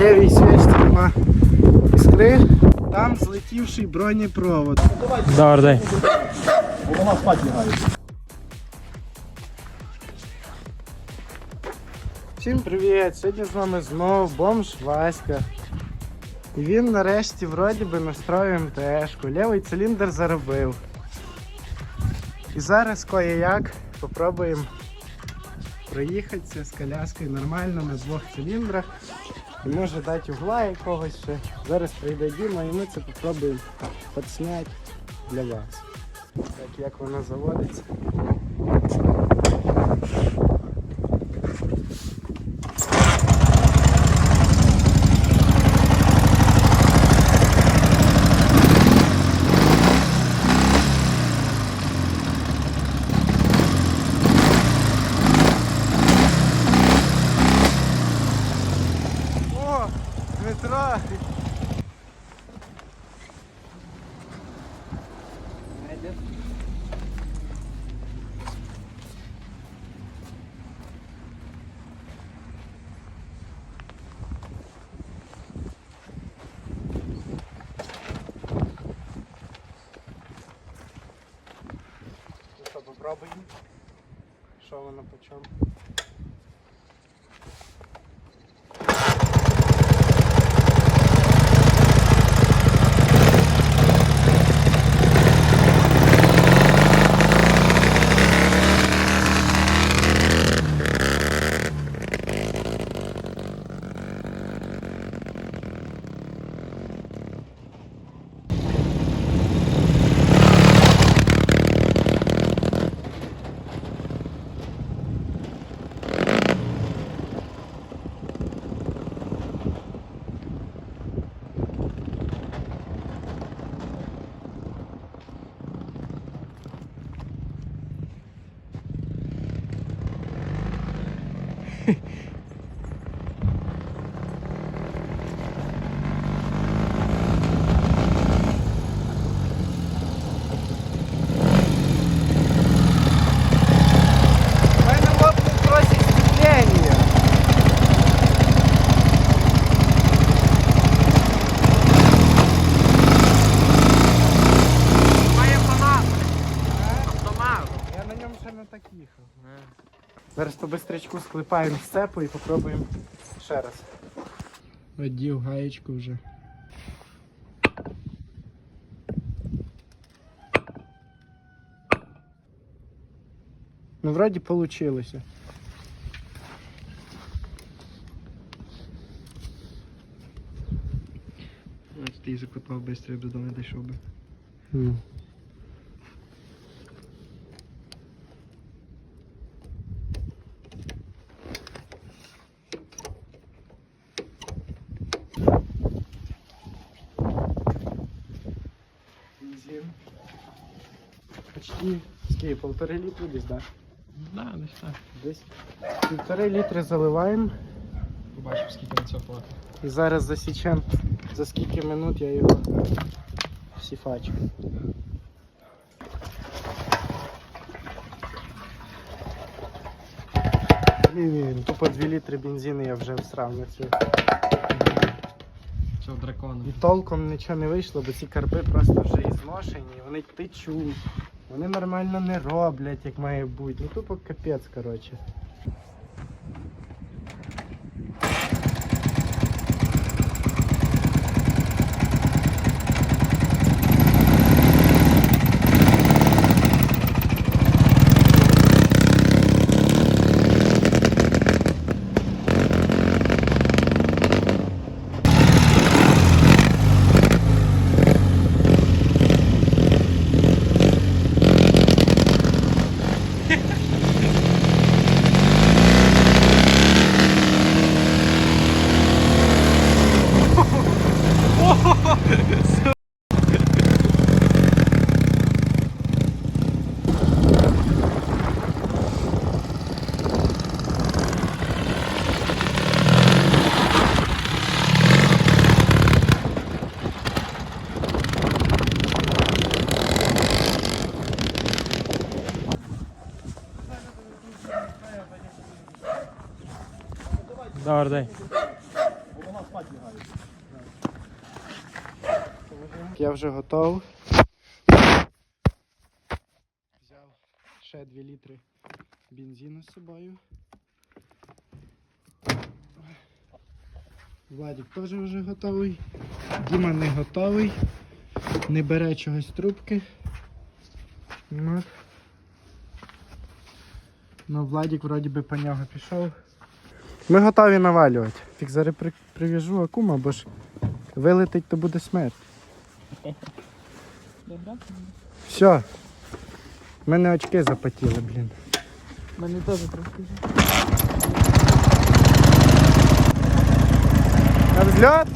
Лівій свічці нема іскри, там злетівший бронепровод. Добрий день. Вона спать лягає. Всім привіт! Сьогодні з вами знову бомж Васька. І він нарешті вроді би настроїв МТшку. Лівий циліндр заробив. І зараз кое як попробуємо проїхатися з коляскою нормально на двох циліндрах. І може дати угла якогось ще. Зараз прийде Діма і ми це попробуємо підсняти для вас. Так як вона заводиться. Попробуємо? Що воно по чому? В мене лопнув просить сцеплення. Має автомат. Автомат. Я на ньому ще не так їхав. Зараз по бистрячку склепаємо сцепу і попробуємо ще раз. Одів гаєчку вже. Ну, вроді получилося. Ти закопав швидко, додому дійшов би. Ну. Полтори літри десь, да? Да, десь так. Десь півтори літри заливаємо Побачив, скільки на цього хватить. і зараз засічемо за скільки минут я його всіфачу. Блін, тупо 2 літри бензину я вже всрав на цю. Цього дракона. І толком нічого не вийшло, бо ці карби просто вже і зношені, вони течуть. Вони нормально не роблять, як має бути. Ну тупо капець, коротше. Лягають. Я вже готов. Взяв ще 2 літри бензину з собою. Владик теж вже готовий. Діма не готовий. Не бере чогось трубки. Ну, Владик вроді би по нього пішов. Ми готові навалювати. Тільки зараз при, прив'яжу акума, бо ж вилетить, то буде смерть. Все. У мене очки запотіли, блін. Мене теж трошки. На взльот?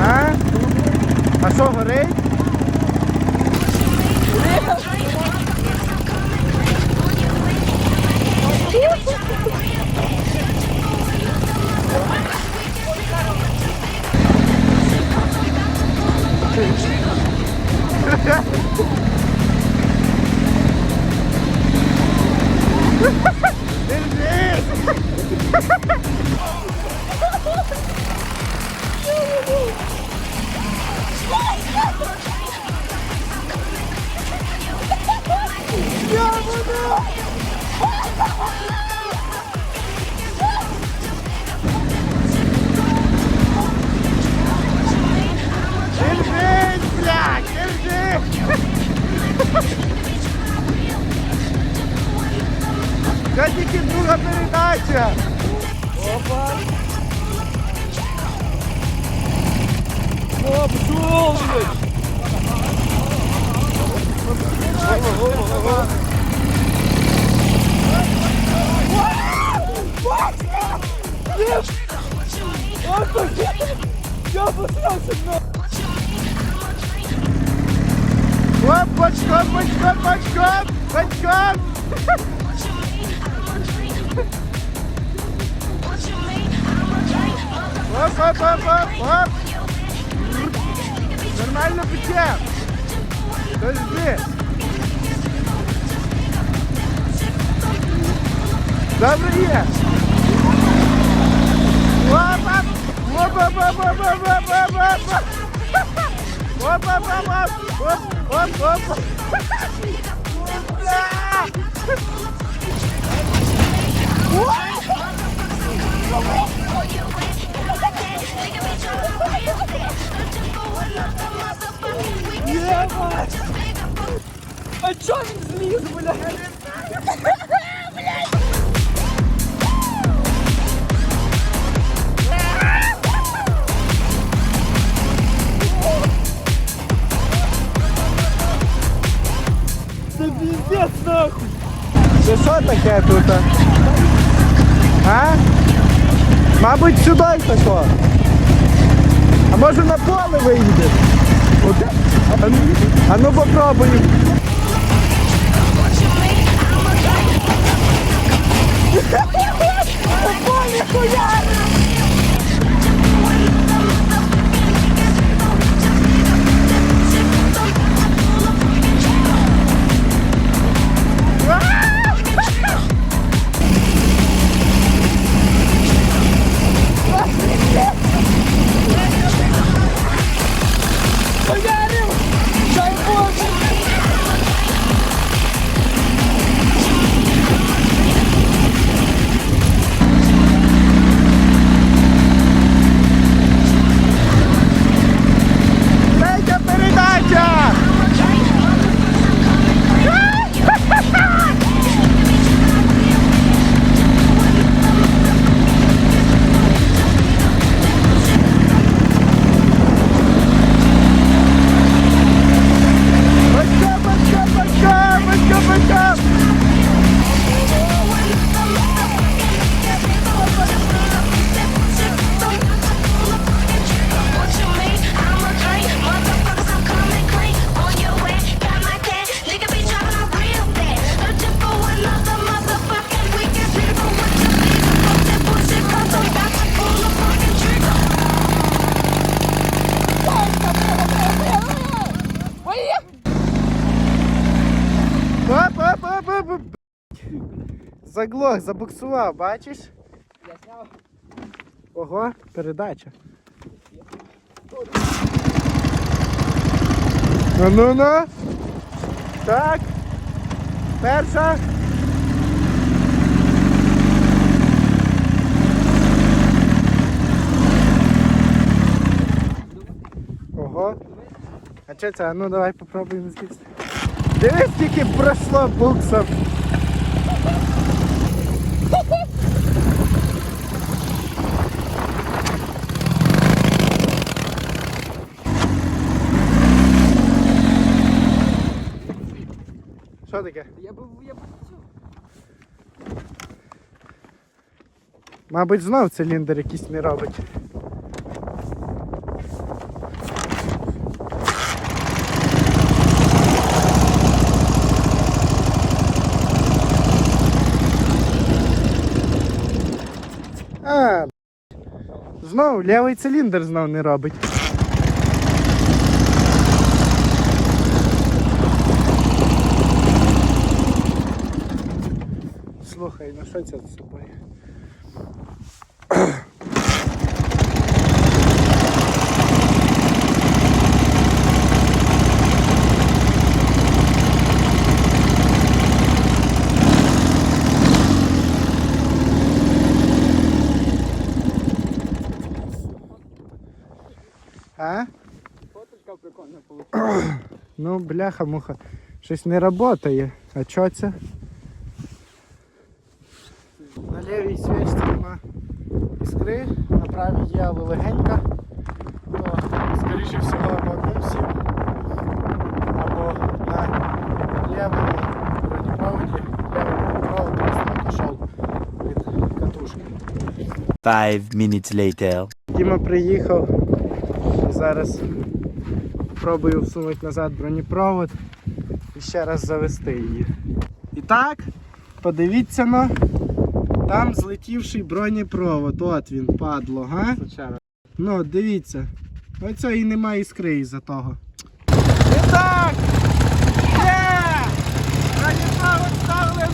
А? А що горить? Ele Оп, бочком, бочком, бочком, бочком! Оп, оп, оп, оп, оп! Нормально пече! Подожди! Добре є! Оп, оп! Оп, оп, оп, оп, оп, оп, оп, оп! Оп, оп, оп, оп! Оп, оп, оп! Бля! А чо він зліз, блядь? Це піздець нахуй! Це що таке тут? А? Мабуть, сюди тако. А може на поле виїдеш? От- А ну, а ну попробуй. Третя Заглох, забуксував, бачиш? Я зняв. Ого, передача. Ну ну ну. Так. Перша. Ого. А що це? Ну давай попробуємо звідси. Дивись, скільки пройшло буксом. Що таке? Я б я б Мабуть, знов циліндр якийсь не робить. А, знов лівий циліндр знов не робить. Ну що це? А? фоточка прикольна. Ну, бляха-муха. Щось не працює. А чо це? На лівій свічці нема іскри, на правій є, але легенька. То, скоріше всього, або одним сів, або на лівому бронепроводі, лівий провод просто отошов від катушки. Five minutes later. Діма приїхав. І зараз пробую всунути назад бронепровод і ще раз завести її. І так, подивіться на там злетівший бронепровод. От він, падло, га? Ну, дивіться. Оцього і немає іскри із-за того. І так! Є! Бронепровод ставили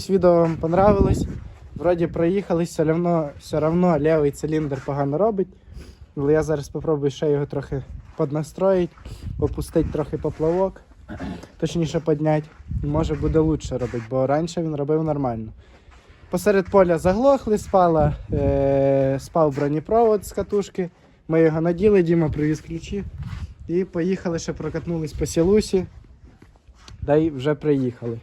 Надіюсь, відео вам понравилось. Вроді проїхались, все равно, все равно лівий циліндр погано робить. Але я зараз спробую ще його трохи поднастроїти, опустити трохи поплавок, точніше підняти. Може буде лучше робити, бо раніше він робив нормально. Посеред поля заглохли, спала, е, спав бронепровод з катушки. Ми його наділи, Діма привіз ключі. І поїхали ще прокатнулись по сілусі. Да й вже приїхали.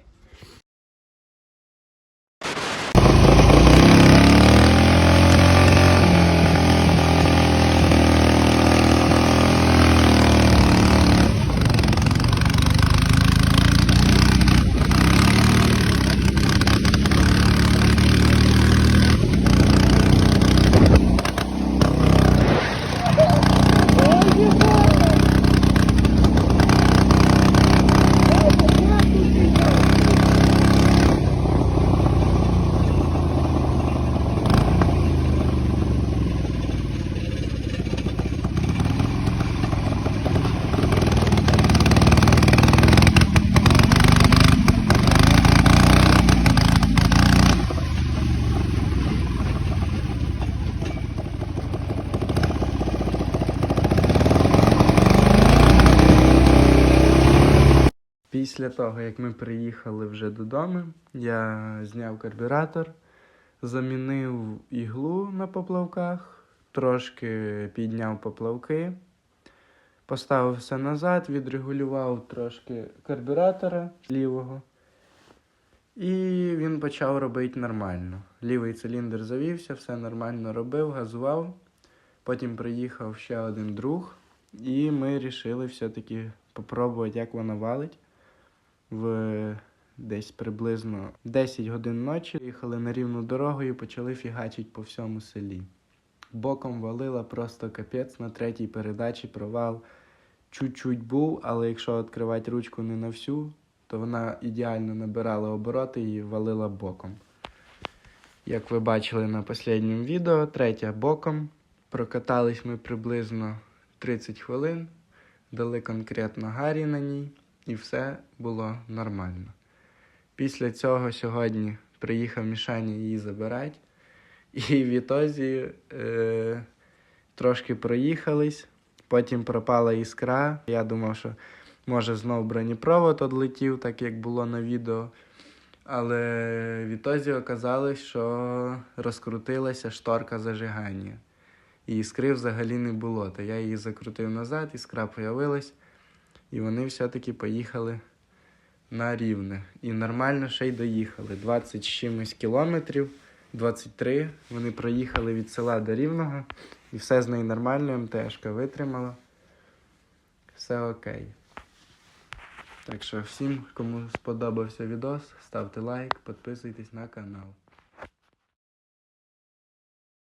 Після того, як ми приїхали вже додому, я зняв карбюратор, замінив іглу на поплавках, трошки підняв поплавки, поставив все назад, відрегулював трошки карбюратора лівого. І він почав робити нормально. Лівий циліндр завівся, все нормально робив, газував. Потім приїхав ще один друг, і ми вирішили все-таки попробувати, як воно валить в десь приблизно 10 годин ночі. Їхали на рівну дорогу і почали фігачити по всьому селі. Боком валила просто капець на третій передачі провал. Чуть-чуть був, але якщо відкривати ручку не на всю, то вона ідеально набирала обороти і валила боком. Як ви бачили на останньому відео, третя боком. Прокатались ми приблизно 30 хвилин, дали конкретно гарі на ній і все було нормально. Після цього сьогодні приїхав Мішаня її забирати, і в ітозі е, трошки проїхались, потім пропала іскра. Я думав, що може знов бронепровод одлетів, так як було на відео. Але в ітозі оказалось, що розкрутилася шторка зажигання. І іскри взагалі не було. То я її закрутив назад, іскра появилась. І вони все-таки поїхали на рівне. І нормально ще й доїхали. 20 з чимось кілометрів, 23. Вони проїхали від села до рівного. І все з нею нормально, МТшка витримала. Все окей. Так що всім, кому сподобався відос, ставте лайк, підписуйтесь на канал.